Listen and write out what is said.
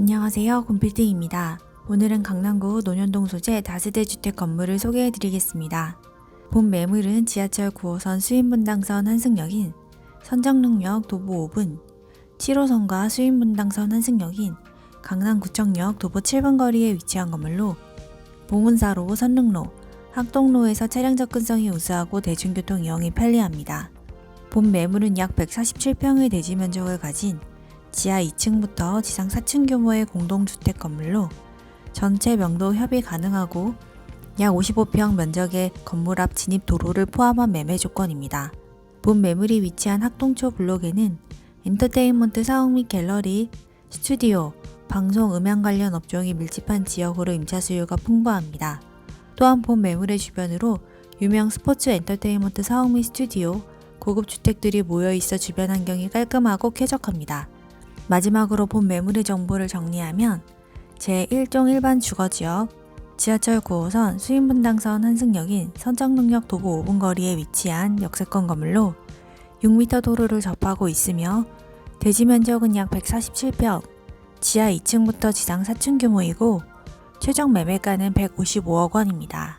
안녕하세요. 곰필딩입니다. 오늘은 강남구 논현동 소재 다세대 주택 건물을 소개해 드리겠습니다. 본 매물은 지하철 9호선 수인분당선 한승역인 선정릉역 도보 5분, 7호선과 수인분당선 한승역인 강남구청역 도보 7분 거리에 위치한 건물로 봉은사로 선릉로, 학동로에서 차량 접근성이 우수하고 대중교통 이용이 편리합니다. 본 매물은 약 147평의 대지 면적을 가진 지하 2층부터 지상 4층 규모의 공동주택 건물로 전체 명도 협의 가능하고 약 55평 면적의 건물 앞 진입 도로를 포함한 매매 조건입니다. 본 매물이 위치한 학동초 블록에는 엔터테인먼트 사옥 및 갤러리, 스튜디오, 방송 음향 관련 업종이 밀집한 지역으로 임차 수요가 풍부합니다. 또한 본 매물의 주변으로 유명 스포츠 엔터테인먼트 사옥 및 스튜디오, 고급 주택들이 모여 있어 주변 환경이 깔끔하고 쾌적합니다. 마지막으로 본 매물의 정보를 정리하면 제1종 일반 주거지역 지하철 9호선 수인분당선 한승역인 선정릉역 도보 5분 거리에 위치한 역세권 건물로 6m 도로를 접하고 있으며 대지 면적은 약 147평, 지하 2층부터 지상 4층 규모이고 최종 매매가는 155억 원입니다.